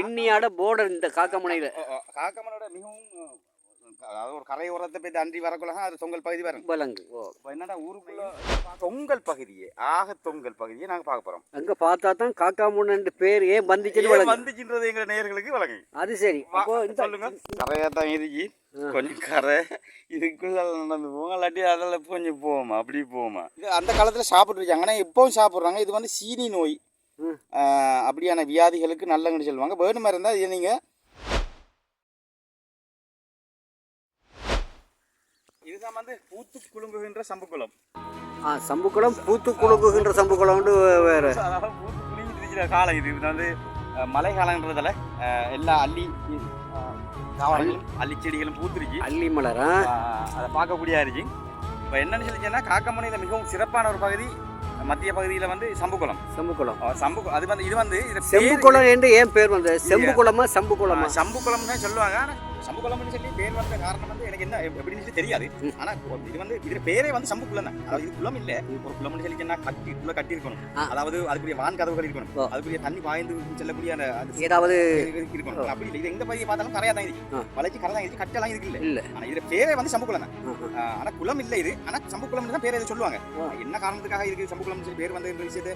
கிண்ணியாட border இந்த காக்கமுனையில். காக்கமனோட மிகவும் அதாவது ஒரு கரையோரத்தை போய் அன்றி வரக்குள்ள அது தொங்கல் பகுதி வரும். பலங்கு ஓ. இப்போ என்னடா ஊருக்குள்ள தொங்கல் பகுதியே ஆக தொங்கல் பகுதியை நாங்க பார்க்க போறோம். அங்கே பார்த்தா தான் காக்காமுன்னு பேர் ஏன் வந்துச்சுன்னு வந்துச்சுன்றது எங்க நேயர்களுக்கு வழங்கு. அது சரி. சொல்லுங்க. கரையா தான் இருக்கு. கொஞ்சம் கரை. இதுக்குள்ள நடந்து போவோம். இல்லாட்டி அதில் கொஞ்சம் போவோமா? அப்படி போவோமா? இது அந்த காலத்தில் சாப்பிட்ருக்காங்க ஆனால் இப்போவும் சாப்பிட்றாங்க. இது வந்து சீனி நோய். அப்படியான வியாதிகளுக்கு நல்லங்கன்னு சொல்லுவாங்க. வேணுமா இருந்தால் இது நீங்கள் இதுதான் வந்து பூத்து குலுங்குகின்ற சம்புக்குளம். ஆ சம்புக்குளம் பூத்து குலுங்குகின்ற சம்புக்குளம்னு வேறு. அதாவது பூத்து குலுங்கிட்டு காலம் இது. இது வந்து மழை காலன்றதால எல்லா அள்ளி அள்ளி செடிகளும் பூத்துருச்சு. அள்ளி மலரா? அதை பார்க்கக்கூடிய இருக்கு. இப்போ என்னன்னு சொல்லிச்சேன்னா காக்கமனையில் மிகவும் சிறப்பான ஒரு பகுதி மத்திய பகுதியில் வந்து சம்புக்குளம். சம்புக்குளம். சம்பு அது வந்து இது வந்து செம்புக்குளம் என்று ஏன் பேர் வந்தது? செம்புக்குளமா சம்புக்குளமா? சம்புக்குளம் தான் சொல்லுவாங்க. சம்புக்குளம்னு சொல்லி பேர் வந்த காரணம் வந்து எனக்கு என்ன எப்~ எப்படின்னு சொல்லி தெரியாது. ம். ஆனால் இது வந்து இது பேரே வந்து சம்புக்குளம் தான். அதாவது இது குளம் இல்லை. ஒரு குளம்னு சொல்லிச்சுன்னா கட்டி உள்ள கட்டி இருக்கணும். அதாவது அதுக்குரிய வான் கதவுகள் இருக்கணும். அதுக்குரிய தண்ணி பாய்ந்து செல்லக்கூடிய அந்த ஏதாவது இருக்கணும். அப்படி இல்லை. இது எந்த பகுதியை பார்த்தாலும் கரையாக தான் இருக்கு. வளைச்சு கரை தான் இருக்கு. கட்டெல்லாம் இருக்கு இல்லை. ஆனால் இது பேரே வந்து சம்புக்குளம் தான். ஆஹா. ஆஹ் ஆனா குளம் இல்ல இது. ஆனா சம்புக்குளம் தான் பேர் எதை சொல்லுவாங்க. என்ன காரணத்துக்காக இதுக்கு சம்புக்குளம் சொல்லி பேர் வந்த விஷயத்தை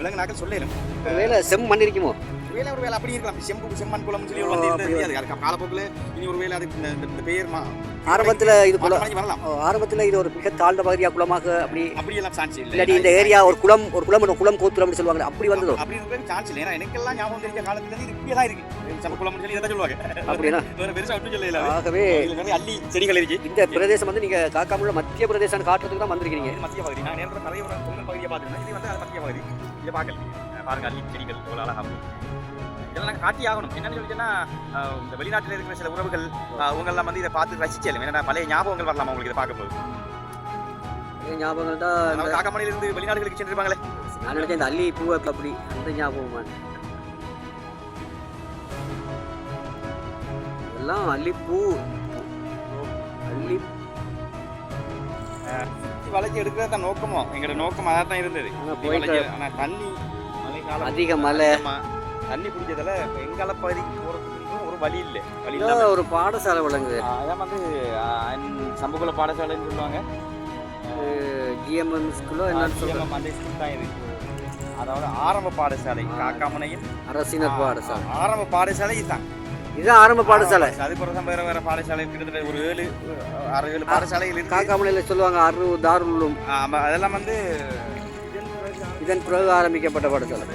விலங்குனாக்கள் சொல்லலும் ஒருவேளை செம் மண் இருக்குமோ? வேலை ஒரு வேலை அப்படி இருக்கலாம். செம்பு செம்மண் குளம் சொல்லி ஒரு வந்து தெரியாது. அதுக்கு காலப்போக்கில் இனி ஒரு வேலை அதுக்கு இந்த- மா- ஆரம்பத்தில் இது வரலாம். ஆரம்பத்துல இது ஒரு மிக தாழ்ந்த பகுதியா குளமாக அப்படி அப்படி எல்லாம் சான்ஸ் இல்லை. இல்லாட்டி இந்த ஏரியா ஒரு குளம் ஒரு குளம் குளம் கோத்துலம்னு சொல்லுவாங்க. அப்படி வந்ததோ? அப்படி சான்ஸ் இல்லை. ஏன்னா எனக்கெல்லாம் ஞாபகம் தெரிஞ்ச காலத்துல இது இப்படியே தான் இருக்கு. சம்புக்குளம் சொல்லி இதை சொல்லுவாங்க. அப்படின்னா வேற பெருசா ஒன்றும் சொல்லல ஆகவே நிறைய அள்ளி செடிகள் இருக்கு. இந்த பிரதேசம் வந்து நீங்க காக்காமுள்ள மத்திய பிரதேசம் காட்டுறதுக்கு தான் வந்திருக்கீங்க மத்திய பகுதி. நான் கரையோர பொங்கல் பகுதியை பார்த்துருந்தேன். இது வந்து மத்திய பகுதி. இதை பார்க்கல. பாருங்க அள்ளி செடிகள் எவ்வளோ அழகா இருக்கு. இதெல்லாம் காட்டி ஆகணும் என்னன்னு சொல்லிச்சுன்னா அஹ் இந்த வெளிநாட்டில் இருக்கிற சில உறவுகள் அவங்கெல்லாம் வந்து இதை பார்த்து ரசிச்சாலும். ஏன்னா பழைய ஞாபகங்கள் வரலாம் உங்களுக்கு இதை பார்க்கும்போது? ஞாபகம் தான் காக்கமணியிலிருந்து வெளிநாடுகளுக்கு சென்றிருப்பாங்களே? நான் நினைச்சேன் இந்த அள்ளி பூவை அப்படி அந்த ஞாபகமா எல்லாம் அள்ளி சுத்தி வளைச்சி எடுக்கிறது தான் நோக்கமோ? எங்களோட நோக்கம் அதான் தான் இருந்தது. ஆனா சுத்தி போயிட்டு வளைச்சு- ஆனா தண்ணி அதிக மழை. தண்ணி இப்போ எங்கால பகுதிக்கு போகிறதுக்கு ஒரு வழி இல்லை. வழி இதோ இல்லாம ஒரு பாடசாலை விளங்குது. அதான் வந்து சம்புகுல பாடசாலைன்னு சொல்லுவாங்க. ஜிஎம்எம் ஸ்கூலோ என்னன்னு ஆசியமம் அந்த ஸ்கூல் தான் இது அதாவது ஆரம்ப பாடசாலை காக்காமனையின் அரசினர் பாடசாலை. ஆரம்ப பாடசாலை இதுதான். இதுதான் ஆரம்ப பாடசாலை. அது பிறகு வேற வேற பாடசாலை கிட்டத்தட்ட ஒரு ஏழு ஆறு ஏழு பாடசாலைகள் இருக்கு. காக்காமலையில் சொல்லுவாங்க அரு தாருள்ளும். அதெல்லாம் வந்து இதன் பிறகு ஆரம்பிக்கப்பட்ட பாடசாலை.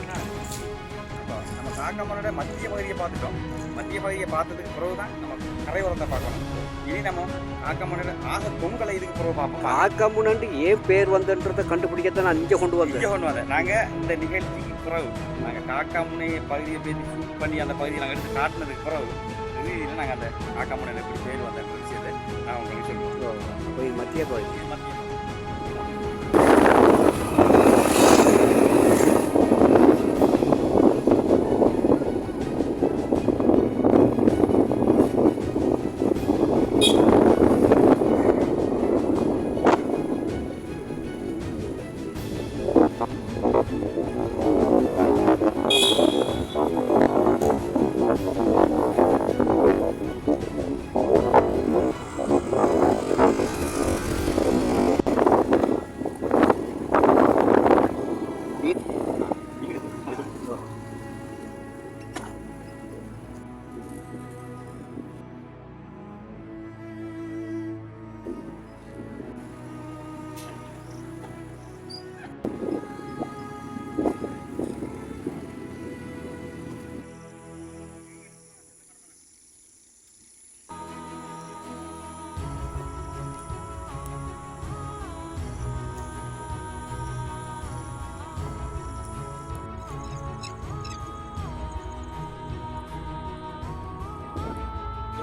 காக்காமனோட மத்திய பகுதியை பார்த்துட்டோம். மத்திய பகுதியை பார்த்ததுக்கு பிறகு தான் நம்ம கரையோரத்தை பார்க்கணும். இனி நம்ம காக்காமனோட ஆக பொங்கலை இதுக்கு பிறகு பார்ப்போம். காக்காமுனன்ட்டு ஏன் பேர் வந்தன்றதை கண்டுபிடிக்கத்தான் நான் இங்கே கொண்டு வந்தேன். இங்கே கொண்டு வந்தேன். நாங்கள் இந்த நிகழ்ச்சிக்கு பிறகு நாங்கள் காக்காமுனை பகுதியை போய் ஷூட் பண்ணி அந்த பகுதியை நாங்கள் எடுத்து காட்டினதுக்கு பிறகு இறுதியில் நாங்கள் அந்த காக்காமுனையில் எப்படி பேர் வந்தன்ற விஷயத்தை நான் உங்களுக்கு சொல்லுவோம் மத்திய பகுதி.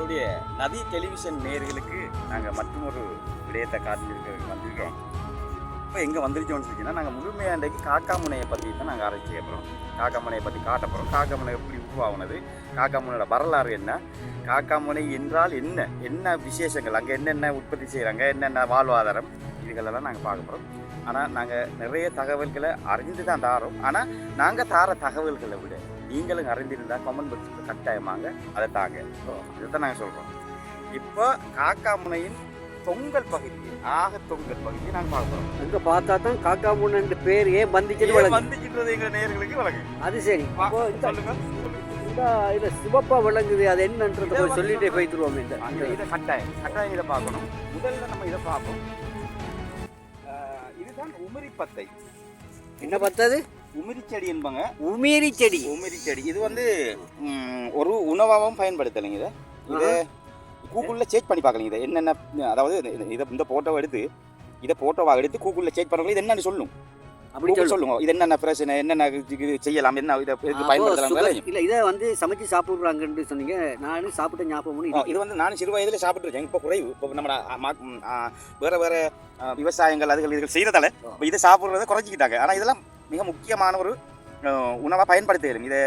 எங்களுடைய நதி டெலிவிஷன் நேர்களுக்கு நாங்கள் மற்றொரு விடயத்தை காட்டியிருக்க வந்திருக்கிறோம் இப்போ எங்கே வந்துருச்சோம்னு சொல்லிச்சுன்னா நாங்கள் முழுமையாக இன்றைக்கு காக்காமுனையை பற்றி தான் நாங்கள் ஆராய்ச்சி கேட்குறோம் காக்காமுனையை பற்றி காட்ட போகிறோம் காக்காமுனை எப்படி உருவாகுனது? காக்காமுனையோட வரலாறு என்ன? காக்காமுனை என்றால் என்ன? என்ன விசேஷங்கள்? அங்கே என்னென்ன உற்பத்தி செய்கிறாங்க என்னென்ன வாழ்வாதாரம்? இதுகளெல்லாம் நாங்கள் பார்க்க போகிறோம் ஆனால் நாங்கள் நிறைய தகவல்களை அறிந்து தான் தாரோம். ஆனால் நாங்கள் தார தகவல்களை விட நீங்களும் அறிந்திருந்தால் கமெண்ட் பாக்ஸில் கட்டாயமாங்க அதை தாங்க இதைத்தான் நாங்கள் சொல்கிறோம் இப்போ காக்கா முனையின் தொங்கல் பகுதி ஆக தொங்கல் பகுதியை நாங்கள் பார்க்குறோம் அங்க பார்த்தா தான் காக்கா முன்னு பேர் ஏன் வந்துச்சுன்னு வழங்கு? வந்துக்கின்றது எங்கள் நேர்களுக்கு வழங்கு. அது சரி. சொல்லுங்க இந்த இது சிவப்பா விளங்குது அது என்னன்றத போய் சொல்லிட்டே போய்த்துருவோம் இந்த இதை கட்டாயம் கட்டாயம் இதை பார்க்கணும். முதல்ல நம்ம இதை பார்ப்போம். இதுதான் உமிரி பத்தை என்ன பார்த்தது உமிரி செடி என்பாங்க. உமேரி செடி உமிரி செடி இது வந்து ஒரு உணவாகவும் பயன்படுத்தலைங்க இதை. இதை கூகுளில் சேஞ்ச் பண்ணி பார்க்கலங்க இதை. என்னென்ன அதாவது இது- இந்த ஃபோட்டோவை எடுத்து இதை ஃபோட்டோவாக எடுத்து கூகுளில் சேஞ்ச் பண்ணுறது இது என்னன்னு சொல்லும். அப்படி கூகுள் சொல்லு. சொல்லுங்க. இது என்னென்ன பிரச்சனை என்னென்ன செய்யலாம் என்ன இதை பயன்படுத்தலாம். இல்ல இதை வந்து சமைச்சு சாப்பிடுறாங்கன்னு சொன்னீங்க. நானும் சாப்பிட்ட ஞாபகம் இது வந்து நான் சிறு வயதில் சாப்பிட்டுருக்கேன். இப்போ குறைவு. இப்போ நம்ம வேற வேற விவசாயங்கள் அதுகள் இதுகள் செய்யறதால இப்போ இதை சாப்பிட்றத குறைச்சிக்கிட்டாங்க. ஆனால் இதெல்லாம் மிக முக்கியமான ஒரு உணவாக பயன்படுத்தலும் இதை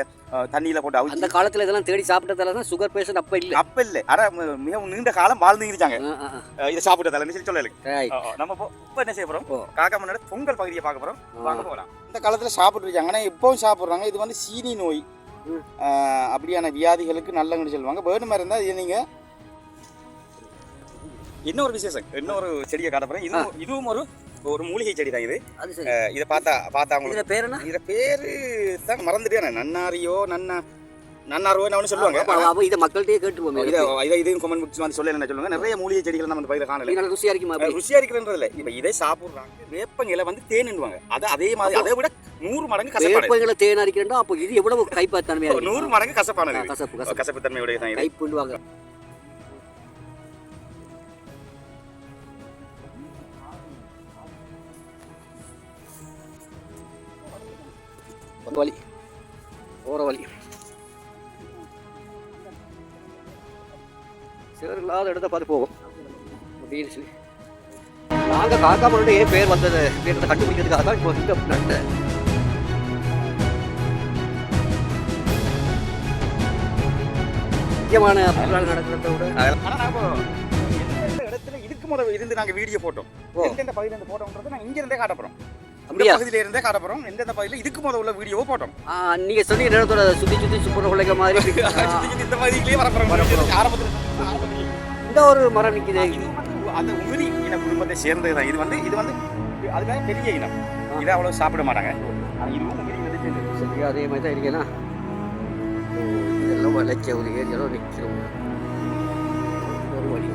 தண்ணியில் போட்டு அந்த காலத்துல இதெல்லாம் தேடி சாப்பிட்டதால தான் சுகர் பேஷண்ட் அப்ப இல்ல. அப்ப இல்லை. ஆனால் மிகவும் நீண்ட காலம் வாழ்ந்து இருக்காங்க. இதை சாப்பிட்டதால சொல்லி சொல்லல. நம்ம இப்போ என்ன செய்ய போறோம்? ஓ. காக்கா முன்னாடி பொங்கல் பகுதியை பார்க்க போறோம். ஆ. வாங்க போகலாம். இந்த காலத்தில் சாப்பிட்டு இருக்காங்க. ஆனால் இப்போவும் சாப்பிட்றாங்க. இது வந்து சீனி நோய். அப்படியான வியாதிகளுக்கு நல்லங்கன்னு சொல்லுவாங்க. வேணுமா இருந்தால் இது நீங்கள் இன்னொரு விசேஷம். இன்னொரு செடியை காட்ட இதுவும் இதுவும் ஒரு ஒரு மூலிகை செடி தான் இது இதை பார்த்தா பார்த்தா உங்களுக்கு பேர் என்ன? இத பேரு தான் மறந்துட்டேன் நன்னாரியோ நன்னா நன்னாரோ என்ன சொல்லுவாங்க. இதை மக்கள்கிட்டயே கேட்டுருவோம் இதை இதை இதையும் கமெண்ட் புக்ஸ் வந்து சொல்ல என்ன சொல்லுவாங்க. நிறைய மூலிகை செடிகள் நம்ம பயிர காணல. நல்லா ருசியா இருக்குமா அப்படி? ருசியா இருக்கிறன்றதுல இப்ப இதை சாப்பிடுறாங்க வேப்பங்கில வந்து தேனுவாங்க அது அதே மாதிரி அதை விட நூறு மடங்கு வேப்பங்களை தேன் அரிக்கிறா அப்போ இது எவ்வளவு கைப்பாத்தன்மையா ஒரு நூறு மடங்கு கசப்பானது. கசப்பு கசப்பு. தன்மையுடைய கைப்புண்டுவாங்க. வழி. போற வழி. சேர் இல்லாத இடத்த பார்த்து போவோம். அப்படின்னு சொல்லி நாங்க காக்கா ஏன் பேர் வந்தது? பேர் கண்டுபிடிக்கிறதுக்காக தான் இப்போ இந்த நட்ட முக்கியமான பொருளாதார நடக்கிறத விட இடத்துல இதுக்கு முதல்ல இருந்து நாங்க வீடியோ போட்டோம். எந்தெந்த பகுதியில இருந்து போட்டோம்ன்றது நாங்க இங்க இருந்தே காட்ட போறோம். இந்த பகுதியில இருந்தே காட்ட போறோம் எந்தெந்த பகுதியில? இதுக்கு முதல்ல உள்ள வீடியோவை போட்டோம். நீங்க சொன்னீங்க நேரத்தோட சுத்தி சுத்தி சுப்புற உழைக்க மாதிரி. இந்த பகுதியிலேயே வர போறோம் ஆரம்பத்துல இந்த ஒரு மரம் வந்து அந்த உமிரி இன குடும்பத்தை சேர்ந்தது தான் இது வந்து இது வந்து அதுக்காக பெரிய இனம். இதை அவ்வளவு சாப்பிட மாட்டாங்க. இதுவும் உமிரி சரியா அதே மாதிரி தான் இருக்கேனா இதெல்லாம் வளைச்ச ஒரு ஏரியாவில் நிற்கிறோம் ஒரு வழி.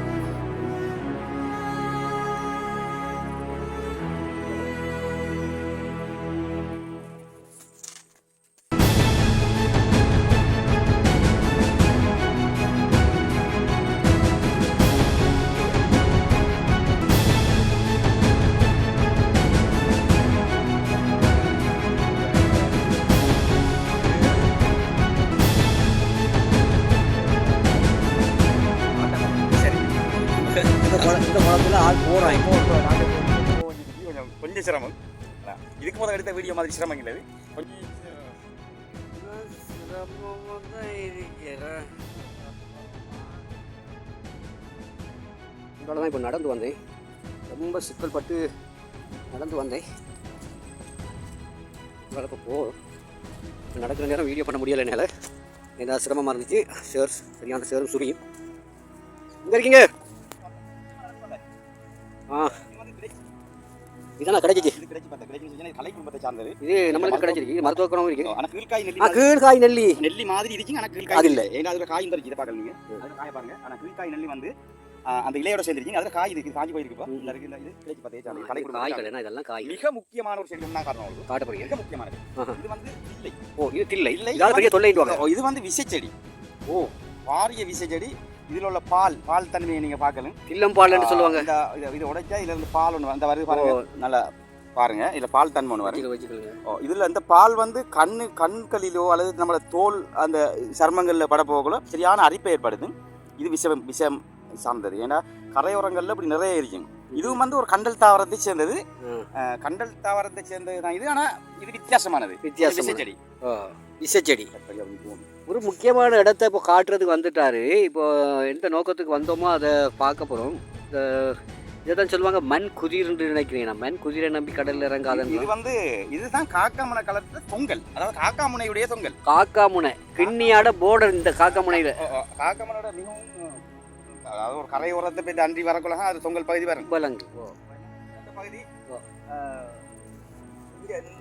இந்த குளம் இந்த குளத்துல ஆள் இப்போ கொஞ்சம் கொஞ்சம் சிரமம். இதுக்கு முதல்ல எடுத்த வீடியோ மாதிரி சிரமம் இல்லை. கொஞ்சம் இதோட தான் இப்போ நடந்து வந்தேன். ரொம்ப சிக்கல் பட்டு நடந்து வந்தேன். இதோட இப்போ போகிறோம் நடக்கிற நேரம் வீடியோ பண்ண முடியலை என்னால். ஏதாவது சிரமமாக இருந்துச்சு. சேர் சரியான சேரும் சுரியும் எங்கே இருக்கீங்க? ஆ. இதெல்லாம் கிடைச்சிச்சு இது நம்மளுக்கு கிடைச்சிருக்கு. இது மருத்துவ குணமும் இருக்கு ஆனா கீழ்காய் நெல்லி கீழ்காய் நெல்லி. நெல்லி மாதிரி இருக்குங்க ஆனா கீழ்காய் அது இல்ல. ஏன்னா அதுல காயும் இருக்கு இதை பார்க்கல நீங்க. அதுல காய பாருங்க. ஆனா கீழ்காய் நெல்லி வந்து அந்த இலையோட சேர்ந்துருக்கீங்க அதுல காய் இருக்கு காஞ்சி போயிருக்குப்பா இந்த இருக்கு இந்த இது கிடைச்சி பார்த்தே கலை காய். இதெல்லாம் காய். மிக முக்கியமான ஒரு செடி தான் காரணம் உங்களுக்கு காட்ட போறீங்க மிக முக்கியமானது. இது வந்து இல்லை ஓ இது இல்லை, இதாவது பெரிய ஓ, இது வந்து விசைச்செடி. ஓ பாரிய விசைச்செடி. இதுல உள்ள பால் பால் தன்மையை நீங்க பார்க்கலாம் தில்லம்பால்னு சொல்லுவாங்க. இந்த இதை- இதை உடைச்சா இதுல இருந்து பால் ஒன்று அந்த வருது பாருங்க. நல்லா பாருங்க. இதுல பால் தன்மை ஒன்று வச்சுக்கோங்க ஓ, இதுல இந்த பால் வந்து கண்ணு கண்களிலோ அல்லது நம்மளோட தோல் அந்த சர்மங்களில் பட போகல சரியான அரிப்பை ஏற்படுது. இது விஷம் விஷம் சார்ந்தது. ஏன்னா கரையோரங்களில் இப்படி நிறைய இருக்கும் இதுவும் வந்து ஒரு கண்டல் தாவரத்தை சேர்ந்தது. கண்டல் தாவரத்தை சேர்ந்தது தான் இது. ஆனா இது வித்தியாசமானது. வித்தியாசம் விசைச்செடி. ஓ விசைச்செடி. ஒரு முக்கியமான இடத்த இப்போ காட்டுறதுக்கு வந்துட்டாரு. இப்போ எந்த நோக்கத்துக்கு வந்தோமோ அதை பார்க்க போகிறோம் இந்த இதைதான் சொல்லுவாங்க மண் குதிர்ன்னு நினைக்கிறீங்க நான். மண் குதிரை நம்பி கடல்ல இது இறங்காதன்னு வந்து இதுதான் காக்காமுனை கலத்துல தொங்கல். அதாவது காக்காமுனையுடைய தொங்கல். காக்கா முனை கிண்ணியாட போர்டர் இந்த காக்கா முனையில காக்காமுனோட மிகவும் அதாவது ஒரு கரையோரத்தை போய் தாண்டி வரக்குள்ள அது தொங்கல் பகுதி வரும். பலங்கு ஓ. அந்த பகுதி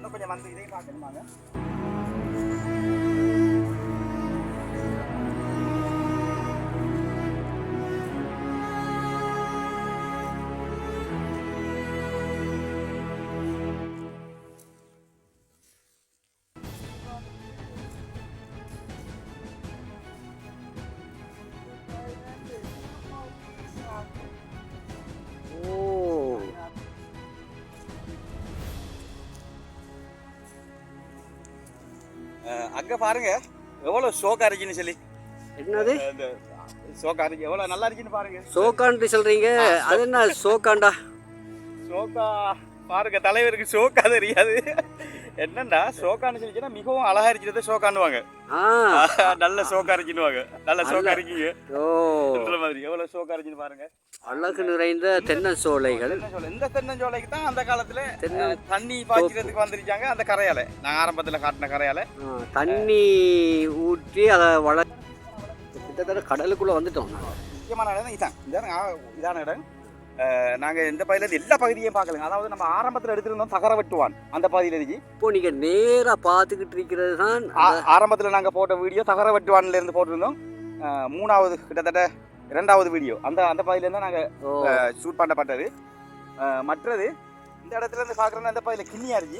கொஞ்சம் வந்து இதையும் பார்க்கணுமாங்க? அங்க பாருங்க எவ்வளவு ஷோக்கா இருக்குன்னு சொல்லி. என்னது? ஷோக்கா இருக்கு. எவ்வளவு நல்லா இருக்குன்னு பாருங்க. சோக்கான்ட்டு சொல்றீங்க. அது என்ன சோக்காண்டா ஷோக்கா பாருங்க தலைவருக்கு ஷோக்கா தெரியாது. என்னண்டா ஷோக்கான்னு சொல்லிச்சுன்னா மிகவும் அழகா இருக்கிறத ஷோக்கான்னுவாங்க ஆ. நல்ல ஷோக்கா இருக்குன்னுவாங்க நல்ல நல்ல- இருக்கீங்க மாதிரி. எவ்வளவு ஷோக்கா இருக்குன்னு பாருங்க. அழகு நிறைந்த தென்னஞ்சோலைகள். தென்னஞ்சோலை. இந்த தென்னஞ்சோலைக்கு தான் அந்த காலத்துல தண்ணி பாய்ச்சறதுக்கு வந்திருக்காங்க அந்த கரையால. நான் ஆரம்பத்துல காட்டின கரையால. தண்ணி ஊற்றி அதை வள கிட்டத்தட்ட கடலுக்குள்ள வந்துட்டோம். முக்கியமான இடம் இதான் இதான இடம். அஹ், நாங்க இந்த பகுதியில இருந்து எல்லா பகுதியையும் பார்க்கலங்க. அதாவது நம்ம ஆரம்பத்துல எடுத்திருந்தோம் தகர வெட்டுவான் அந்த பகுதியில இருக்கு இப்போ நீங்க நேரா பார்த்துக்கிட்டு இருக்கிறது தான் ஆரம்பத்துல நாங்க போட்ட வீடியோ தகர வெட்டுவான்ல இருந்து போட்டிருந்தோம். மூணாவது கிட்டத்தட்ட இரண்டாவது வீடியோ. அந்த அந்த பகுதியில இருந்து நாங்க ஓ. ஷூட் பண்ணப்பட்டது. மற்றது இந்த இடத்துல இருந்து பாக்குறோம்னா இந்த பகுதியில கிண்ணியா இருக்கு.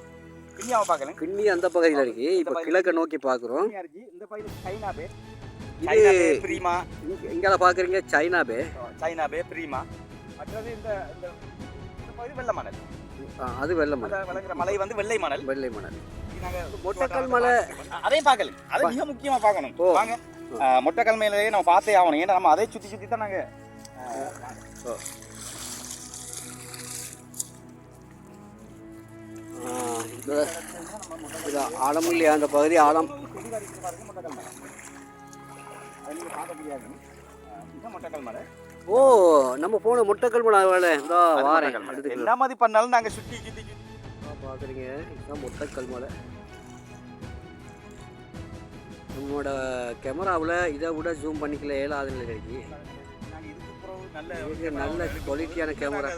கிண்ணியாவை பார்க்கல கிண்ணி அந்த பகுதியில் இருக்கு. இப்போ கிழக்க நோக்கி பார்க்குறோம். இந்த பகுதியில சைனா பே. இது பிரீமா. இங்கே பார்க்குறீங்க சைனா பே. சைனா பே பிரீமா. மற்றது இந்த இந்த பகுதி வெள்ளை மணல். அது வெள்ளை அந்த விளங்குற மலை வந்து வெள்ளை மணல். வெள்ளை மணல். மொட்டைக்கல் மலை அதையும் பார்க்கல. அதை மிக முக்கியமா பார்க்கணும். வாங்க. மொட்டைக்கல் மேலேயே நம்ம பார்த்தே ஆகணும். ஏன்னா நம்ம அதை சுத்தி சுத்தி தான் நாங்க அஹ், ஆ, இந்த இது ஆழம் இல்லையா அந்த பகுதி ஆழம் மொட்டைக்கல் மலை. இது மொட்டைக்கல் மலை. ஓ நம்ம போன முட்டைக்கல் மலை இந்த வாரேன் என்ன மாதிரி பண்ணாலும் நாங்க சுத்தி சுத்தி சுத்தி. பார்க்குறீங்க இதுதான் முட்டைக்கல் மலை. நம்மளோட கேமராவில் இதை விட ஜூம் பண்ணிக்கல ஏழாவது கிடைக்கி நல்ல நல்ல குவாலிட்டியான கேமரா.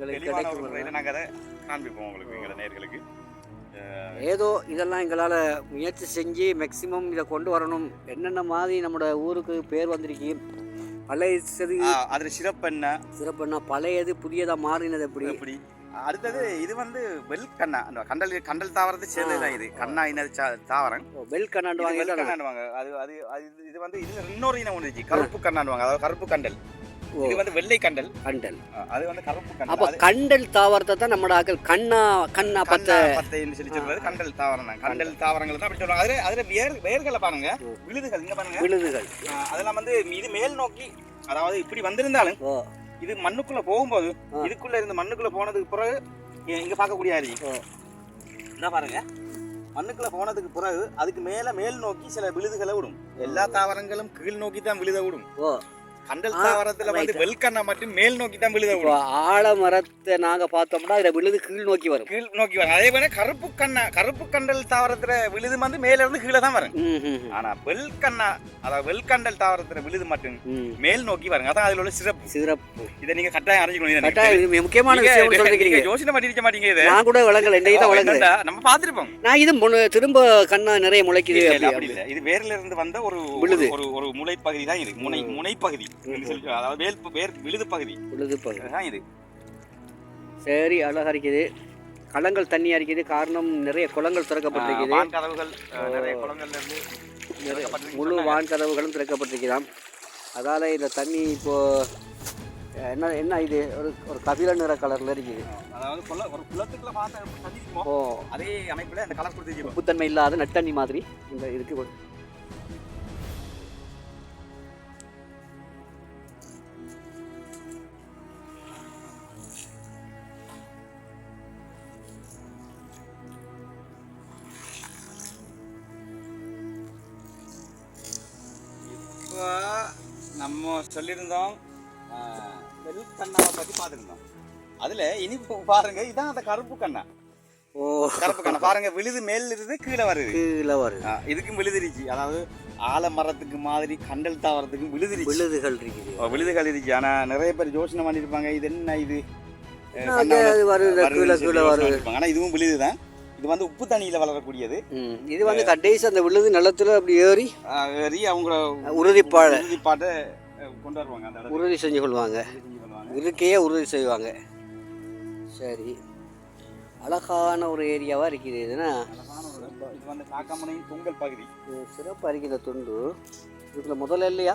ஒரு கிடைக்கும் முறையில் நாங்க அதை காண்பிப்போம் உங்களுக்கு எங்களை நேர்களுக்கு. ஏதோ இதெல்லாம் எங்களால் முயற்சி செஞ்சு மேக்ஸிமம் இதை கொண்டு வரணும். என்னென்ன மாதிரி நம்மளோட ஊருக்கு பேர் வந்திருக்கு பழைய சது அதுல சிறப்பு என்ன சிறப்புன்னா பழையது புதியதாக மாறினது எப்படி? எப்படி? அடுத்தது இது வந்து வெல் கண்ணா அந்த கண்டல் கண்டல் தாவரத்தை சேர்ந்ததுதான் இது. கண்ணா இனது சா- தாவரம். வெல் இது கண்ணாண்டுவாங்க அது அது இது- இது வந்து இதுல இன்னொரு இனம் ஒன்று கருப்பு கண்ணாண்டுவாங்க அதாவது கருப்பு கண்டல். இது வந்து வெள்ளை கண்டல். கண்டல். அது வந்து கருப்பு கண்டல். அப்போ கண்டல் தாவரத்தை தான் நம்மளோட ஆக்கள் கண்ணா கண்ணா பத்த பத்தைன்னு சொல்லி சொல்றது கண்டல் தாவரம் தான் கண்டல் தாவரங்கள் தான் அப்படி சொல்லுவாங்க. அதுல அதுல வேர் வேர்களை பாருங்க. விழுதுகள் இங்க பாருங்க. விழுதுகள். அதெல்லாம் வந்து இது மேல் நோக்கி அதாவது இப்படி வந்திருந்தாலும் இது மண்ணுக்குள்ள போகும்போது. இதுக்குள்ள இருந்து மண்ணுக்குள்ள போனதுக்கு பிறகு இங்க பார்க்கக்கூடிய அருவி. என்ன பாருங்க. மண்ணுக்குள்ள போனதுக்கு பிறகு அதுக்கு மேல மேல் நோக்கி சில விழுதுகளை விடும். எல்லா தாவரங்களும் கீழ் நோக்கி தான் விழுத விடும். ஆ, தாவரத்துல வந்து. வெல்கண்ணா மட்டும் மேல் நோக்கி தான் விழுத இப்போ விடும் ஆலமரத்தை நாங்கள் பார்த்தோம்னா இதில் விழுது கீழ் நோக்கி வரும். கீழ் நோக்கி வரும். அதே மாதிரி கருப்பு கண்ணா கருப்பு கண்டல் தாவரத்துல விழுது வந்து மேல இருந்து கீழே தான் வரும். ஆனா வெல்கண்ணா அதாவது வெல்கண்டல் தாவரத்துல விழுது மட்டும் மேல் நோக்கி வருங்க அதான் அதுல உள்ள சிறப்பு. சிறப்பு. இதை நீங்க கட்டாயம் அறிஞ்சுக்கணும் இதை நீங்க- இது முக்கியமான நீங்க- விஷயம் நீங்க சொல்லிருக்கீங்க யோசனை பண்ணிருக்க மாட்டீங்க இதை. நான் கூட விளங்கல என்னடா, நம்ம பார்த்திருப்போம். நான் இது திரும்ப கண்ணா நிறைய முளைக்குது. இது வேர்ல இருந்து வந்த ஒரு விழுது. ஒரு ஒரு முளைப்பகுதி தான் இது. முனை முனைப்பகுதி. அதாவது வேல் வேர் விழுது பகுதி. விழுது பகுதி. இது. சரி அழகா இருக்குது. களங்கள் தண்ணி அரிக்குது. காரணம் நிறைய குளங்கள் திறக்கப்பட்டிருக்குது. கதவுகள் நிறைய முழு. வான் கதவுகளும் திறக்கப்பட்டிருக்கிறாம் அதால இந்த தண்ணி இப்போ என்ன என்ன இது? ஒரு ஒரு கபில நிற கலர்ல இருக்குது. அதாவது குள- ஒரு குளத்துக்குள்ள பார்த்தா தண்ணி அதே அமைப்புல இந்த கலர் உப்புத்தன்மை இல்லாத நட்டண்ணி மாதிரி இந்த இருக்கு. சொல்லியிருந்தோம். அஹ், வெள்கண்ணாவை பற்றி பார்த்துருந்தோம். அதில் இனிப்பு பாருங்க இதான் அந்த கருப்பு கண்ணா. ஓ. கருப்பு கண்ணா. பாருங்க விழுது மேல இருந்து கீழே வருது. கீழே வருது. இதுக்கும் விழுதிருச்சு. அதாவது ஆலமரத்துக்கு மாதிரி கண்டல் தாவரத்துக்கும் விழுதிருச்சு. விழுதுகள் இருக்குது. விழுதுகள் இருக்கு. ஆனா நிறைய பேர் யோசனை பண்ணிருப்பாங்க இது என்ன இது? அஹ், என்ன கண்ணால அது? வருது வருதுன்னு கீழே சொல்லி கீழே யோசனை வருது. பண்ணிருப்பாங்க. ஆனா இதுவும் விழுதுதான். இது வந்து உப்பு தண்ணியில வளரக்கூடியது. இது வந்து கடைசி அந்த விழுது நிலத்துல அப்படி ஏறி ஏறி அவங்க உறுதிப்பாடு. உறுதிப்பாட்டை அஹ், கொண்டு வருவாங்க அந்த இடத்துல. உறுதி செஞ்சு கொள்வாங்க. இருக்கையே உறுதி செய்வாங்க. சரி. அழகான ஒரு ஏரியாவாக இருக்குது. இதுனா அழகான ஒரு இடம். இது வந்து காக்காமனையின் பொங்கல் பகுதி. சிறப்பாக இருக்குது இந்த துண்டு. இதுல முதல்ல இல்லையா?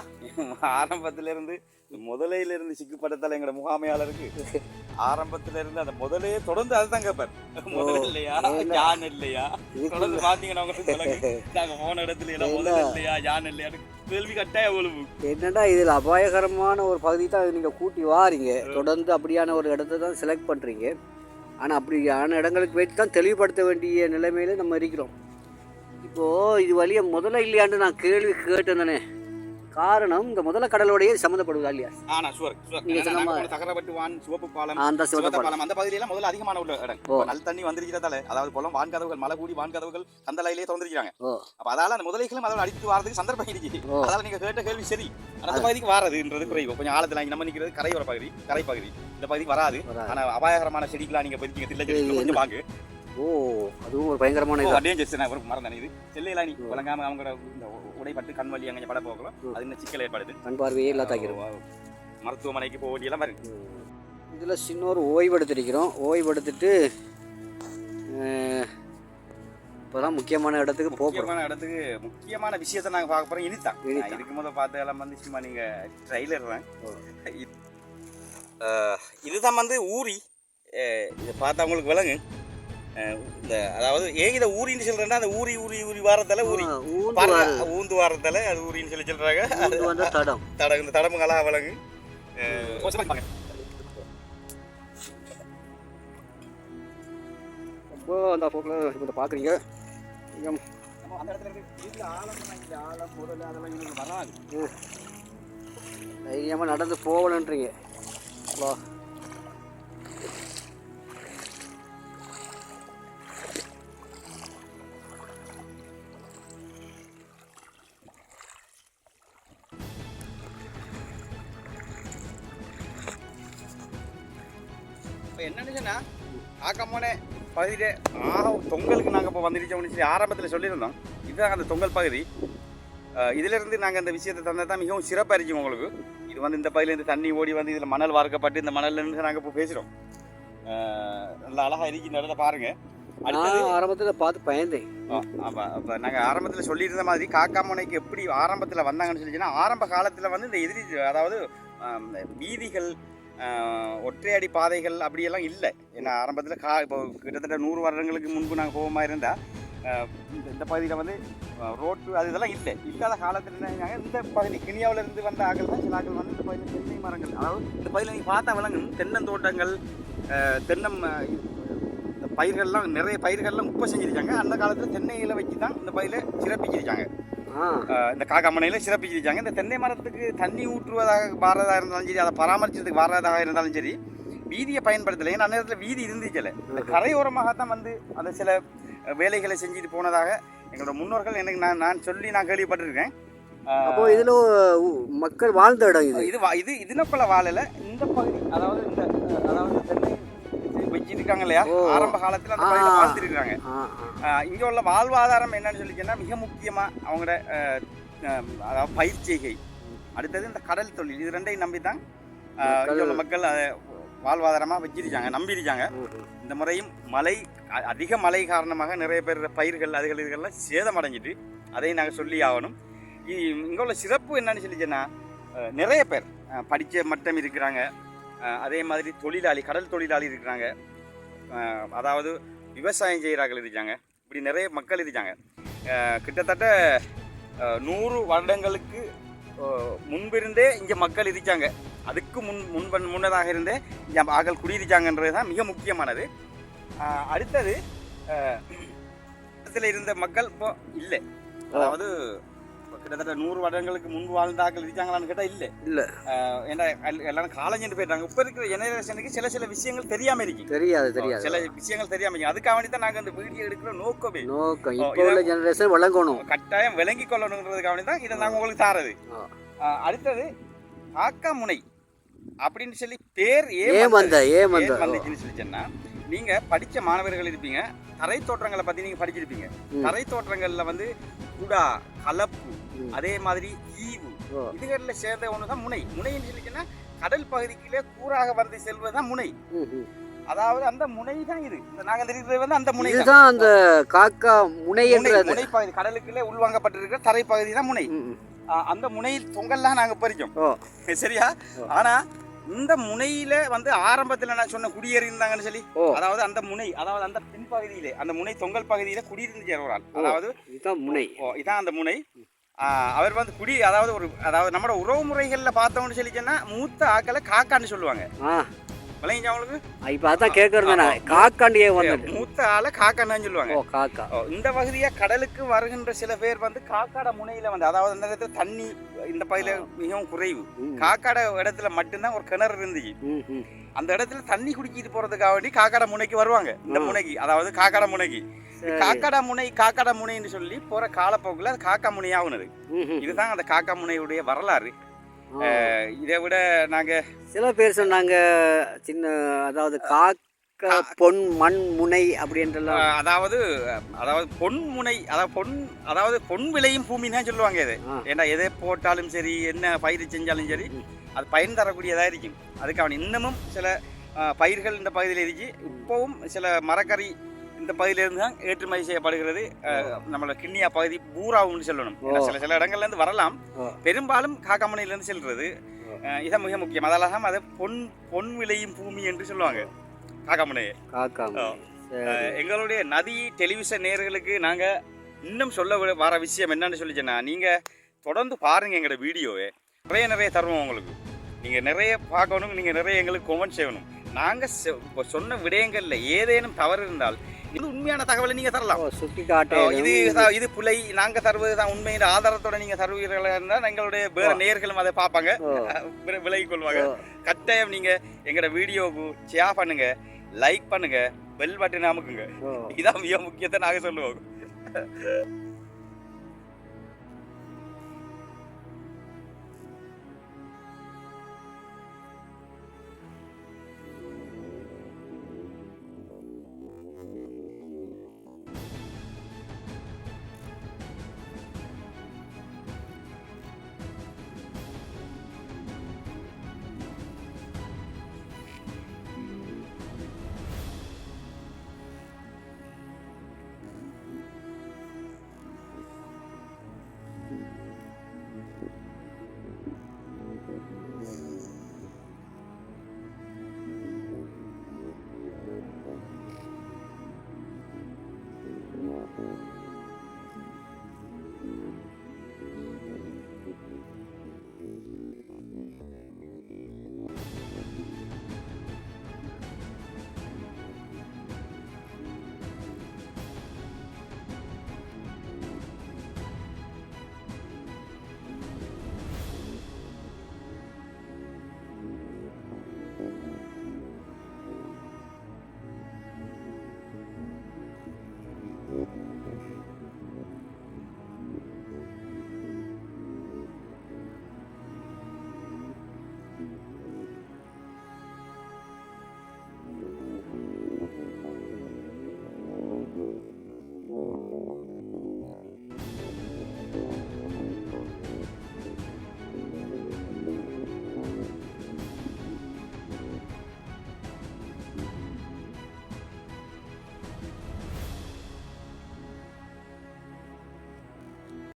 ஆரம்பத்துல இருந்து முதலையில இருந்து சிக்குப்பட்டத்தால எங்களோட முகாமையாளருக்கு ஆரம்பத்துல இருந்து அந்த முதலையே தொடர்ந்து அதுதான் கேட்பார் முதல் இல்லையா? யான் இல்லையா? தொடர்ந்து பாத்தீங்கன்னா உங்களுக்கு போன இடத்துல எல்லாம் முதல் இல்லையா? யான் இல்லையா கேள்வி கட்டாய அவ்வளவு என்னடா இதில் அபாயகரமான ஒரு பகுதி தான் நீங்கள் கூட்டி வாரீங்க. தொடர்ந்து அப்படியான ஒரு இடத்த தான் செலக்ட் பண்ணுறீங்க ஆனால் அப்படியான இடங்களுக்கு வைத்து தான் தெளிவுபடுத்த வேண்டிய நிலைமையில நம்ம இருக்கிறோம். இப்போது இது வழிய முதல்ல இல்லையான்னு நான் கேள்வி கேட்டேன் காரணம் இந்த முதல கடலோடையே சம்மந்தப்படுவதா இல்லையா? ஆனா சுவர் தகரப்பட்டு வான் சிவப்பு பாலம் அந்த சிவத்த பாலம். அந்த பகுதியில முதல்ல அதிகமான உள்ள இடம். நல்ல தண்ணி வந்திருக்கிறதால அதாவது குளம் வான்கதவுகள் மழை கூடி வான்கதவுகள் திறந்திருக்கிறாங்க. ஓ. அப்ப அதால அந்த முதலைகளும் அதோட அடித்து வாரதுக்கு சந்தர்ப்பம் இருக்கு. அதால நீங்க கேட்ட கேள்வி சரி. அந்த பகுதிக்கு வாரதுன்றது குறைவு. கொஞ்சம் ஆழத்துல இங்க நம்ம நிக்கிறது கரையோர பகுதி கரை பகுதி இந்த பகுதிக்கு வராது. ஆனா அபாயகரமான செடிகளா நீங்க போயிருக்கீங்க தில்லை கொஞ்சம் வாங்கு. ஓ அதுவும் ஒரு பயங்கரமான இது? டேஞ்சர்ஸ் நான் ஒரு மரம் தானே இது செல்லையில நீ வழங்காம அவங்க இந்த உடைப்பட்டு கண் வலி அங்கே பட போகலாம் அது இன்னும் சிக்கல் ஏற்படுது. கண் பார்வையே இல்லாத்தாக்கிறோம் மருத்துவமனைக்கு போக வேண்டியெல்லாம் இருக்கு இதில் சின்ன ஒரு ஓய்வெடுத்திருக்கிறோம். ஓய்வெடுத்துட்டு இப்போ தான் முக்கியமான இடத்துக்கு போக போகிறோம் முக்கியமான இடத்துக்கு முக்கியமான விஷயத்தை நாங்க பார்க்க இனித்தான் இனிதான். இதுக்கு முதல் பார்த்த எல்லாம் வந்து சும்மா நீங்க ட்ரைலர் தான். ஓ. இது- அஹ், இதுதான் வந்து ஊரி. இதை பார்த்தா உங்களுக்கு விளங்கு இந்த அதாவது ஏன் இதை ஊரின்னு சொல்றேன்னா அந்த ஊரி ஊரி ஊரி வாரத்தால ஊரி ஊந்து வாரத்தால அது ஊரின்னு சொல்லி சொல்றாங்க. தடம். தட இந்த தடமுங்களா பாருங்க. அப்போ அந்த போக்கில் இப்போ பார்க்குறீங்க அந்த இடத்துல ஆழம் ஆழம் அதெல்லாம் இவங்களுக்கு வராது தைரியமாக நடந்து போகணுன்றீங்க வா இப்போ என்னன்னு சொன்னா ஆக்கமான பகுதியில ஆக தொங்கலுக்கு நாங்கள் இப்போ வந்துருச்சோம்னு சொல்லி ஆரம்பத்தில் சொல்லியிருந்தோம். இதுதான் அந்த தொங்கல் பகுதி. அஹ் இதுல இருந்து நாங்கள் இந்த விஷயத்தை தந்தா தான் மிகவும் சிறப்பாக இருந்துச்சு உங்களுக்கு. இது வந்து இந்த பகுதியிலேருந்து தண்ணி ஓடி வந்து இதில் மணல் வார்க்கப்பட்டு இந்த மணல்ல இருந்து நாங்கள் இப்போ பேசுகிறோம் நல்லா அழகாக இருக்கு இந்த இடத்த பாருங்க. அடுத்தது நான் ஆரம்பத்தில் பார்த்து பயந்தேன். அப்போ நாங்கள் ஆரம்பத்தில் சொல்லியிருந்த மாதிரி காக்காமுனைக்கு எப்படி ஆரம்பத்தில் வந்தாங்கன்னு சொல்லிச்சுன்னா ஆரம்ப காலத்தில் வந்து இந்த எதிரி அதாவது வீதிகள் ஒற்றையடி பாதைகள் அப்படியெல்லாம் இல்லை. ஏன்னா ஆரம்பத்தில் கா இப்போ கிட்டத்தட்ட நூறு வருடங்களுக்கு முன்பு நாங்கள் போக மாதிரி இருந்தால் இந்த இந்த பகுதியில் வந்து ரோட்டு அது இதெல்லாம் இல்லை. இல்லாத காலத்தில் என்ன இந்த பகுதி கினியாவிலேருந்து வந்த ஆக்கள் தான் சில ஆக்கள் வந்து இந்த பகுதியில் தென்னை மரங்கள். அதாவது இந்த பகுதியில் நீங்கள் பார்த்தா விலங்கும் தென்னந்தோட்டங்கள் தென்னம் இந்த பயிர்கள்லாம் நிறைய பயிர்கள்லாம் உப்பு செஞ்சிருக்காங்க. அந்த காலத்தில் தென்னையில் வச்சு தான் இந்த பயிரை சிறப்பிச்சிருக்காங்க. இந்த காக்காமனையில் சிறப்பிச்சிருக்காங்க. இந்த தென்னை மரத்துக்கு தண்ணி ஊற்றுவதாக வாரதாக இருந்தாலும் சரி அதை பராமரிச்சதுக்கு வாரதாக இருந்தாலும் சரி வீதியை பயன்படுத்தலை. ஏன்னா அந்த நேரத்தில் வீதி இருந்துச்சுல இந்த கரையோரமாகத்தான் வந்து அந்த சில வேலைகளை செஞ்சுட்டு போனதாக எங்களோட முன்னோர்கள் எனக்கு நான் நான் சொல்லி நான் கேள்விப்பட்டிருக்கேன். அப்போ இதில் மக்கள் வாழ்ந்த இடம் இது. இது இது இதுனக்குள்ள வாழல. இந்த பகுதி அதாவது இந்த அதாவது வச்சிருக்காங்க இல்லையா. ஆரம்ப காலத்தில் அந்த பகுதியில். வாழ்ந்துருக்காங்க இங்க உள்ள வாழ்வாதாரம் என்னன்னு சொல்லிச்சுன்னா மிக முக்கியமா அவங்களோட அதாவது பயிர் செய்கை. அடுத்தது இந்த கடல் தொழில். இது ரெண்டையும் நம்பி தான் இங்க உள்ள மக்கள் அதை வாழ்வாதாரமா வச்சிருக்காங்க நம்பியிருக்காங்க. இந்த முறையும் மழை அதிக மழை காரணமாக நிறைய பேர் பயிர்கள் அதுகள் இதுகள்லாம் சேதமடைஞ்சிட்டு அதையும் நாங்கள் சொல்லி ஆகணும். இங்க உள்ள சிறப்பு என்னன்னு சொல்லிச்சுன்னா நிறைய பேர் படிச்ச மட்டம் இருக்கிறாங்க. அதே மாதிரி தொழிலாளி கடல் தொழிலாளி இருக்கிறாங்க. அதாவது விவசாயம் செய்கிறார்கள் இருக்காங்க இப்படி நிறைய மக்கள் இருக்காங்க கிட்டத்தட்ட நூறு வருடங்களுக்கு முன்பிருந்தே இங்கே மக்கள் இருக்காங்க அதுக்கு முன் முன்பன் முன்னதாக இருந்தே இங்கே ஆக்கள் குடியிருக்காங்கன்றது தான் மிக முக்கியமானது. அடுத்தது இடத்துல இருந்த மக்கள் இப்போ இல்லை. அதாவது இப்போ கிட்டத்தட்ட நூறு வருடங்களுக்கு முன்பு வாழ்ந்தாக்கள் இருக்காங்களான்னு கேட்டால் இல்லை. இல்லை. ஏன்னா எல்- எல்லாரும் காலேஜ் போயிட்டாங்க இப்போ இருக்கிற ஜெனரேஷனுக்கு சில சில விஷயங்கள் தெரியாம இருக்கு. தெரியாது தெரியாது. சில விஷயங்கள் தெரியாம இருக்கு. அதுக்காக வேண்டி தான் நாங்கள் இந்த வீடியோ எடுக்கிற நோக்கமே. நோக்கம். இப்போ உள்ள ஜெனரேஷன் வழங்கணும் கட்டாயம் விளங்கி கொள்ளணுங்கிறதுக்காக வேண்டி தான் இதை நாங்கள் உங்களுக்கு தாரது. அடுத்தது காக்கா முனை அப்படின்னு சொல்லி பேர் ஏன் வந்த ஏன் வந்த வந்துச்சுன்னு சொல்லி சொன்னா நீங்க படிச்ச மாணவர்கள் இருப்பீங்க. தரை தோற்றங்களை பத்தி நீங்க படிச்சிருப்பீங்க. தரை தோற்றங்கள்ல வந்து குடா கலப்பு. அதே மாதிரி ஈவு. இதுகளில் சேர்ந்த ஒன்று தான் முனை. முனைன்னு சொல்லிச்சுன்னா கடல் பகுதிக்குள்ளே கூறாக வந்து செல்வது தான் முனை. அதாவது அந்த முனை தான் இது. இந்த நாங்கள் தெரிகிறது வந்து அந்த முனை தான். இதுதான் அந்த காக்கா முனை முனை முனை பகுதி. கடலுக்குள்ளே உள்வாங்கப்பட்டிருக்கிற தரை பகுதி தான் முனை. அந்த முனையில் தொங்கல்லாம் நாங்க பறிச்சோம் ஓ. சரியா? ஓ. ஆனா இந்த முனையில வந்து ஆரம்பத்துல நான் சொன்ன குடியேறி இருந்தாங்கன்னு சொல்லி. அதாவது அந்த முனை அதாவது அந்த பின்பகுதியிலே அந்த முனை தொங்கல் பகுதியில குடியிருந்து ஒரு ஆள். அதாவது இதுதான் முனை. இதான் அந்த முனை. அவர் வந்து குடி அதாவது ஒரு அதாவது நம்மளோட உறவு முறைகளில் பார்த்தோம்னு சொல்லி மூத்த ஆக்களை காக்கான்னு சொல்லுவாங்க. விளங்கிச்சா அவங்களுக்கு இப்போ அதான் கேட்கறது நான். காக்காண்டி ஏன் வந்தது மூத்த ஆளை காக்கான்னு சொல்லுவாங்க. ஓ காக்கா. இந்த பகுதியா கடலுக்கு வருகின்ற சில பேர் வந்து காக்காட முனையில வந்து அதாவது அந்த இடத்துல தண்ணி இந்த பகுதியில மிகவும் குறைவு. காக்காட இடத்துல மட்டும்தான் ஒரு கிணறு இருந்துச்சு. அந்த இடத்துல தண்ணி குடிக்கிட்டு போறதுக்காக வேண்டி காக்காட முனைக்கு வருவாங்க. இந்த. முனைக்கு அதாவது காக்காட முனைக்கு. காக்காட முனை காக்காட முனைன்னு சொல்லி போற காலப்போக்கில் அது காக்கா முனையாகுனது. இதுதான் அந்த காக்கா முனையுடைய வரலாறு. இதை விட நாங்க சில பேர் சொன்னாங்க சின்ன அதாவது காக்கா பொன் மண் முனை அப்படின்றலாம் அதாவது அதாவது பொன் முனை அதாவது பொன் அதாவது பொன் விளையும் பூமின்னு தான் சொல்லுவாங்க இது. ஏன்னா எதை போட்டாலும் சரி என்ன பயிர் செஞ்சாலும் சரி அது பயன் தரக்கூடியதாக இருக்கும். அதுக்காக இன்னமும் சில பயிர்கள் இந்த பகுதியில் இருக்கு. இப்போவும் சில மரக்கறி இந்த பகுதியிலிருந்து தான் ஏற்றுமதி செய்யப்படுகிறது. நம்மளோட கிண்ணியா பகுதி பூராவுன்னு சொல்லணும். சில சில இடங்கள்ல இருந்து வரலாம். பெரும்பாலும் காக்காமணியிலிருந்து செல்றது. இதான் மிக முக்கியம். அதனால தான் அதை பொன் பொன் விளையும் பூமி என்று சொல்லுவாங்க. காக்காமணியை. எங்களுடைய நதி டெலிவிஷன் நேயர்களுக்கு நாங்கள் இன்னும் சொல்ல வர விஷயம் என்னன்னு சொல்லிச்சேன்னா நீங்கள் தொடர்ந்து பாருங்கள் எங்களோட வீடியோவை. நிறைய நிறைய தருவோம் உங்களுக்கு. நீங்கள் நிறைய பார்க்கணும். நீங்கள் நிறைய எங்களுக்கு கொமெண்ட் செய்யணும். நாங்கள் சொன்ன விடயங்களில் ஏதேனும் தவறு இருந்தால் இது உண்மையான தகவலை நீங்கள் தரலாம். சுட்டி காட்ட இது இது புலை நாங்கள் தருவது தான் உண்மையின் ஆதாரத்தோட நீங்கள் தருவீர்களா இருந்தால் எங்களுடைய வேற. நேர்களும் அதை பார்ப்பாங்க. ஓ, வி- விலகிக் கொள்வாங்க. கட்டாயம் நீங்கள் எங்களோட வீடியோவுக்கு ஷேர் பண்ணுங்க லைக் பண்ணுங்க பெல் பட்டன் அமுக்குங்க. இதான் மிக முக்கியத்தை நாங்கள் சொல்லுவோம்.